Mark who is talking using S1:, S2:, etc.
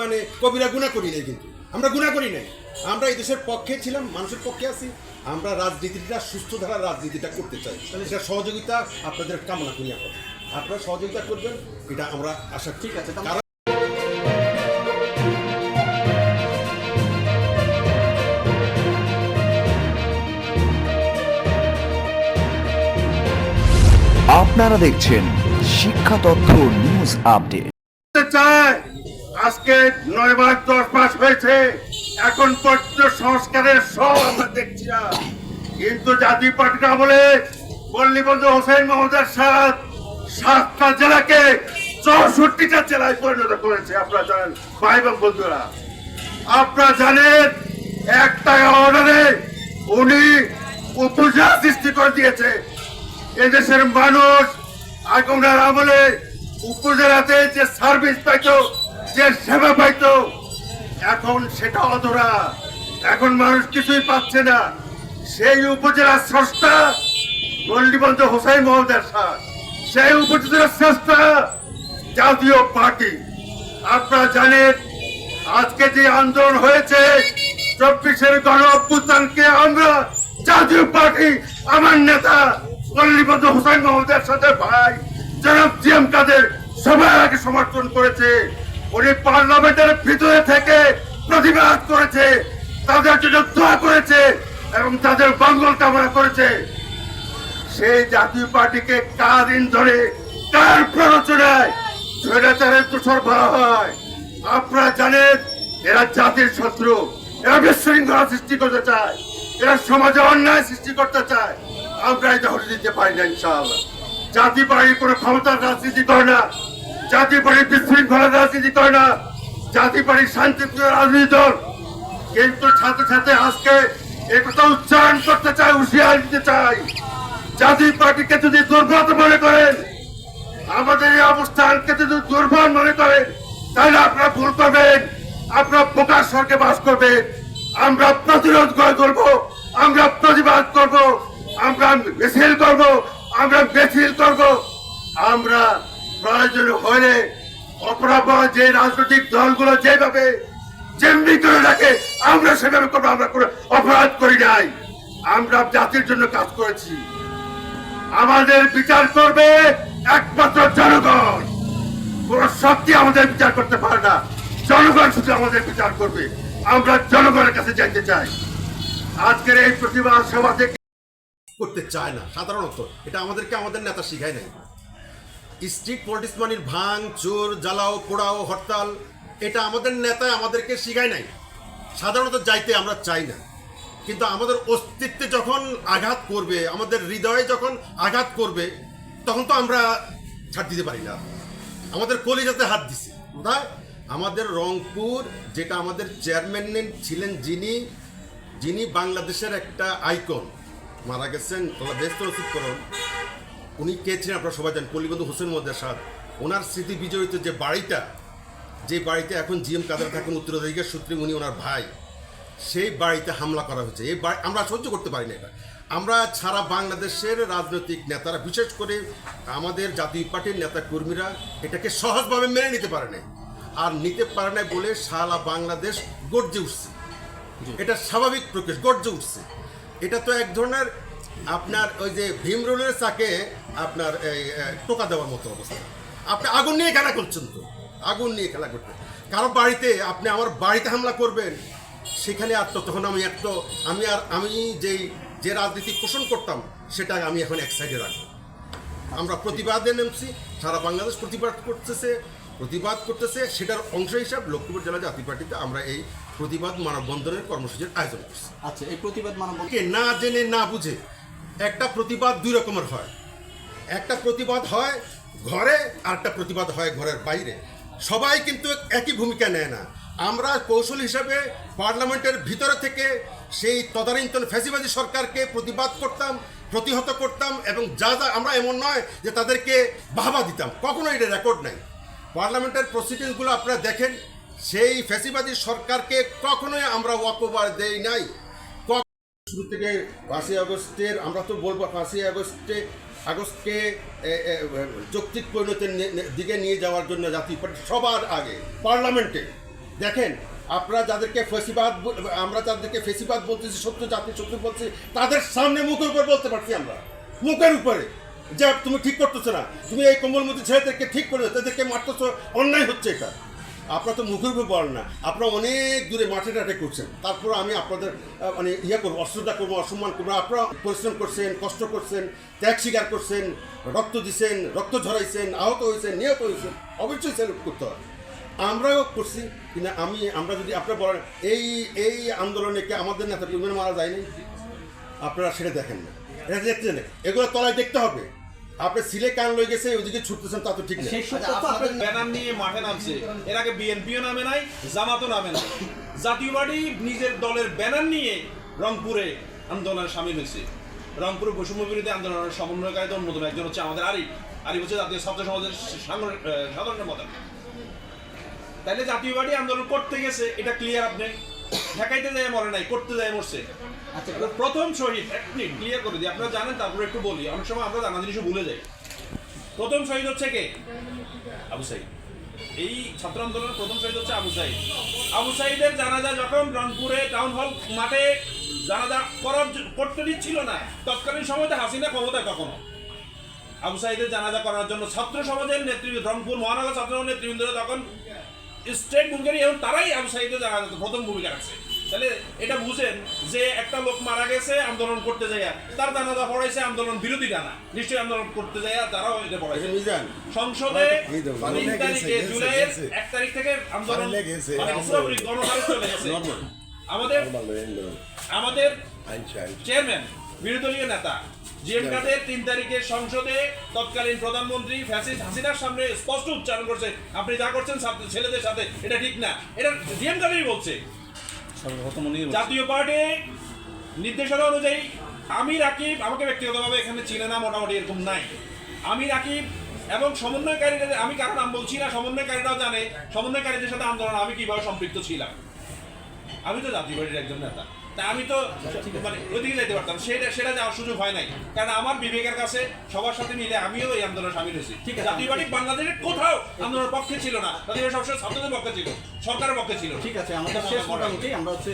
S1: মানে কবিরা গুণা করি নাই কিন্তু। আমরা গুণা করি নাই। আমরা এই দেশের পক্ষে ছিলাম মানুষের পক্ষে আছি। আমরা রাজনীতিটা সুস্থ ধারা রাজনীতিটা করতে চাই। তাহলে সেটা সহযোগিতা আপনাদের কামনা করি আমরা। আপনারা সহযোগিতা করবেন এটা আমরা আশা ঠিক আছে
S2: আপনারা দেখছেন শিক্ষা তথ্য নিউজ আপডেট।
S3: করতে চায়। আজকে নয় মাস, দশ মাস হয়েছে। এখন পর্যন্ত সংস্কারের সব আমরা দেখছি না। কিন্তু জাতীয় পার্টিটা বলে পল্লীবন্ধু হোসেন মোহাম্মদের সাথ সাতটা জেলাকে চৌষট্টিটা জেলায় পরিণত করেছে, আপনারা জানেন। ভাই এবং বন্ধুরা, আপনারা জানেন এক টাকা অর্ডারে উনি উপজেলা সৃষ্টি করে দিয়েছে। এদেশের মানুষ আগমনার আমলে উপজেলাতে যে সার্ভিস পাইতো, যে সেবা পাইতো, এখন সেটা অধরা। এখন মানুষ কিছুই পাচ্ছে না। সেই উপজেলার স্রষ্টা গল্লিবন্ধ হোসাইন মহোদয় স্যার। সেই উপজেলার স্রষ্টা জাতীয় পার্টি। আপনারা জানেন, আজকে যে আন্দোলন হয়েছে, চব্বিশের গণ অভ্যুত্থানকে আমরা জাতীয় পার্টি, আমার নেতা পল্লীবদ্ধ হোসেন মোহাম্মদের সাথে ভাই জনাব জিএম কাদের সবাই আগে সমর্থন করেছে। উনি পার্লামেন্টের ভিতরে থেকে প্রতিবাদ করেছে, তাদের জন্য দোয়া করেছে এবং তাদের মঙ্গল কামনা করেছে। সেই জাতীয় পার্টিকে কাদিন ধরে, কার প্ররোচনায় স্বৈরাচারের তুষর ভরা হয়? আপনারা জানেন, এরা জাতির শত্রু, এরা বিশৃঙ্খলা সৃষ্টি করতে চায়, এরা সমাজে অন্যায় সৃষ্টি করতে চায়। আমরা এটা হতে দিতে পারি না, ইনশাআল্লাহ। জাতি পার্টি কোনো ক্ষমতার রাজনীতি করে না। জাতি পার্টি বিশৃঙ্খলার রাজনীতি করে না। জাতি পার্টি শান্তিপ্রিয় রাজনীতি দল। কিন্তু সাথে সাথে আজকে একথা উচ্চারণ করতে চাই হুঁশিয়ার দিতে চাই জাতীয় পার্টিকে যদি দুর্বল মনে করেন, আমাদের এই অবস্থানকে যদি দুর্বল মনে করেন, তাহলে আপনারা ভুল করবেন। আপনারা প্রকাশ স্বর্গে বাস করবেন। আমরা প্রতিরোধ করে করব আমরা প্রতিবাদ করব, আমরা মিছিল করব। আমরা মিছিল করব। আমরা প্রয়োজন হলে অপরাপর যে রাজনৈতিক দলগুলো যেভাবে যেমনি করে রাখে, আমরা সেভাবে করব, আমরা কোনো অপরাধ করি নাই। আমরা জাতির জন্য কাজ করেছি। আমাদের বিচার করবে একমাত্র জনগণ। কোন শক্তি আমাদের বিচার করতে পারে না। জনগণ শুধু আমাদের বিচার করবে। আমরা জনগণের কাছে যাইতে চাই। আজকের এই প্রতিবাদ সভা থেকে
S1: করতে চায় না, সাধারণত। এটা আমাদেরকে আমাদের নেতা শিখায় নাই। স্ট্রিট পলিটিক্স মানির ভাঙ, চোর, জ্বালাও, পোড়াও, হরতাল, এটা আমাদের নেতা আমাদেরকে শিখায় নাই। সাধারণত যাইতে আমরা চাই না। কিন্তু আমাদের অস্তিত্বে যখন আঘাত করবে, আমাদের হৃদয়ে যখন আঘাত করবে, তখন তো আমরা ছাড় দিতে পারি না। আমাদের কলিজাতে হাত দিছে। কোথায় আমাদের রংপুর, যেটা আমাদের চেয়ারম্যান ছিলেন যিনি যিনি বাংলাদেশের একটা আইকন মারা গেছেন আল্লাহ ব্যস্ত রসিদ করুন। উনি কে ছিলেন আপনারা সবাই জানেন পল্লীবন্ধু হোসেন মোহাম্মদ সাদ ওনার স্মৃতি বিজড়িত যে বাড়িটা যে বাড়িতে এখন জিএম কাদের থাকেন উত্তরাধিকার সূত্রে উনি ওনার ভাই সেই বাড়িতে হামলা করা হয়েছে। এই বাড়ি আমরা সহ্য করতে পারি না এটা। আমরা ছাড়া বাংলাদেশের রাজনৈতিক নেতারা বিশেষ করে আমাদের জাতীয় পার্টির নেতা কর্মীরা এটাকে সহজভাবে মেনে নিতে পারে না আর নিতে পারে না বলে সারা বাংলাদেশ গর্জে উঠছে। এটা স্বাভাবিক প্রকাশ গর্জে উঠছে। এটা তো এক ধরনের আপনার ওই যে ভীমরোলের চাকে আপনার এই টোকা দেওয়ার মতো অবস্থা। আপনি আগুন নিয়ে খেলা করছেন তো। আগুন নিয়ে খেলা করতেন কারও বাড়িতে আপনি আমার বাড়িতে হামলা করবেন, সেখানে আর তো তখন আমি একটু আমি আর আমি যেই, যে রাজনীতি পোষণ করতাম, সেটা আমি এখন এক সাইডে রাখব। আমরা প্রতিবাদে নেমছি, সারা বাংলাদেশ প্রতিবাদ করতেছে প্রতিবাদ করতেছে সেটার অংশ হিসাব লক্ষ্মীপুর জেলা জাতীয় পার্টিতে আমরা এই প্রতিবাদ মানববন্ধনের কর্মসূচির আয়োজন করছি।
S4: আচ্ছা এই প্রতিবাদ মানব
S1: না জেনে না বুঝে একটা প্রতিবাদ দুই রকমের হয়। একটা প্রতিবাদ হয় ঘরে আর একটা প্রতিবাদ হয় ঘরের বাইরে। সবাই কিন্তু একই ভূমিকা নেয় না। আমরা কৌশল হিসাবে পার্লামেন্টের ভিতরে থেকে সেই তদানীন্তন ফ্যাসিবাদী সরকারকে প্রতিবাদ করতাম প্রতিহত করতাম এবং যা যা আমরা এমন নয় যে তাদেরকে বাহবা দিতাম। কখনো এটা রেকর্ড নাই। পার্লামেন্টের প্রসিডিংগুলো আপনারা দেখেন, সেই ফ্যাসিবাদী সরকারকে কখনোই আমরা ওয়াকওভার দেই নাই। শুরু থেকে পাঁচই আগস্টের, আমরা তো বলব পাঁচই আগস্টে, আগস্টকে যৌক্তিক পরিণতির দিকে নিয়ে যাওয়ার জন্য পার্টি সবার আগে, পার্লামেন্টে। দেখেন, আপনারা যাদেরকে ফেসিবাদ আমরা যাদেরকে ফেসিবাদ বলতেছি, সত্য জাতি সত্য বলছি তাদের সামনে মুখের উপর বলতে পারছি আমরা। মুখের উপরে। যে তুমি ঠিক করতেছো না, তুমি এই কোমলমতি ছেলেদেরকে ঠিক করে তাদেরকে মারতেছো, অন্যায় হচ্ছে এটা। আপনারা তো মুখের উপর বলেন না, আপনারা অনেক দূরে মাঠে টাটে করছেন তারপর আমি আপনাদের মানে ইয়ে করব, অশ্রদ্ধা করব, অসম্মান করব, আপনারা পরিশ্রম করছেন, কষ্ট করছেন, ত্যাগ স্বীকার করছেন, রক্ত দিছেন, রক্ত ঝরাইছেন, আহত হয়েছেন, নিহত হয়েছেন, অবশ্যই স্যালুট করতে হবে। আমরাও করছি কিনা আমি, আমরা যদি আপনারা বলেন, এই এই আন্দোলনে কি আমাদের নেতা মারা যায়নি? আপনারা সেটা দেখেন না। এটা না। এগুলো তলায় দেখতে হবে। আপনি সিলে কান লয়ে গেছে ওইদিকে ছুটতেছেন তা তো ঠিক না।
S4: সত্য তো আপনার
S5: ব্যানার নিয়ে মাঠে নামছে। এর আগে বিএনপিও নামে নাই জামাতও নামে নাই। জাতীয় পার্টি নিজের দলের ব্যানার নিয়ে রংপুরে আন্দোলনে সামিল হয়েছে। রংপুরে বৈষম্য বিরোধী আন্দোলনের সমন্বয়কারীদের অন্যতম একজন হচ্ছে আমাদের আরিফ। আরিফ হচ্ছে জাতীয় ছাত্র সমাজের সাধারণ সম্পাদক তাইলে জাতীয় পার্টি আন্দোলন করতে গেছে এটা ক্লিয়ার আপনি? ঠেকাইতে যায় মরে নাই করতে যায় মরছে।
S4: আচ্ছা
S5: প্রথম শহীদ এক মিনিট ক্লিয়ার করে দিই। আপনারা জানেন তারপরে একটু বলি। অনেক সময় আমরা জানা জিনিসও ভুলে যাই। প্রথম শহীদ হচ্ছে কে? আবু সাইদ। এই ছাত্র আন্দোলনের প্রথম শহীদ হচ্ছে আবু সাইদ। আবু সাইদের জানাজা যখন রংপুরে টাউন হল মাঠে জানাজা করার করতে দিচ্ছিল না তৎকালীন সময়তে হাসিনা ক্ষমতায় তখনও আবু সাইদের জানাজা করার জন্য ছাত্র সমাজের নেতৃবৃন্দ রংপুর মহানগর ছাত্র নেতৃবৃন্দরা তখন স্টেট ভূমিকারী এবং তারাই আবু সাইদের জানাজাতে প্রথম ভূমিকা রাখছে। তাহলে এটা বুঝেন যে একটা লোক মারা গেছে আন্দোলন করতে যায় তার জানাজা পড়াইছে আন্দোলন বিরোধী জানা নিশ্চয়ই আন্দোলন করতে যায় তারাও এটা পড়াইছে। সংসদে তিন তারিখে জুলাইয়ের এক তারিখ থেকে আন্দোলন মানে গণহারে চলে গেছে। আমাদের আমাদের চেয়ারম্যান বিরোধী নেতা জিএম তিন তারিখে সংসদে তৎকালীন প্রধানমন্ত্রী ফ্যাসিস্ট হাসিনার সামনে স্পষ্ট উচ্চারণ করছে আপনি যা করছেন ছেলেদের সাথে এটা ঠিক না এটা জিএম কাদেরই বলছে জাতীয় পার্টি নির্দেশনা অনুযায়ী আমি রাকিব আমাকে ব্যক্তিগতভাবে এখানে চিনে না মোটামুটি এরকম নাই আমি রাকিব এবং সমন্বয়কারীরা আমি কারও নাম বলছি না সমন্বয়কারীরাও জানে সমন্বয়কারীদের সাথে আন্দোলন আমি কীভাবে সম্পৃক্ত ছিলাম আমি তো জাতীয় পার্টির একজন নেতা তা আমি তো মানে ওইদিকে যেতে পারতাম। সেটা সেটা যাওয়ার সুযোগ হয় নাই। কারণ আমার বিবেকের কাছে সবার সাথে মিলে আমিও এই আন্দোলনে সামিল হয়েছি।
S4: ঠিক আছে।
S5: জাতীয় পার্টি বাংলাদেশের কোথাও আন্দোলনের পক্ষে ছিল না। জাতীয় পার্টি সবসময় ছাত্রদের পক্ষে ছিল সরকারের পক্ষে ছিল।
S4: ঠিক আছে আমাদের শেষ মোটামুটি আমরা হচ্ছে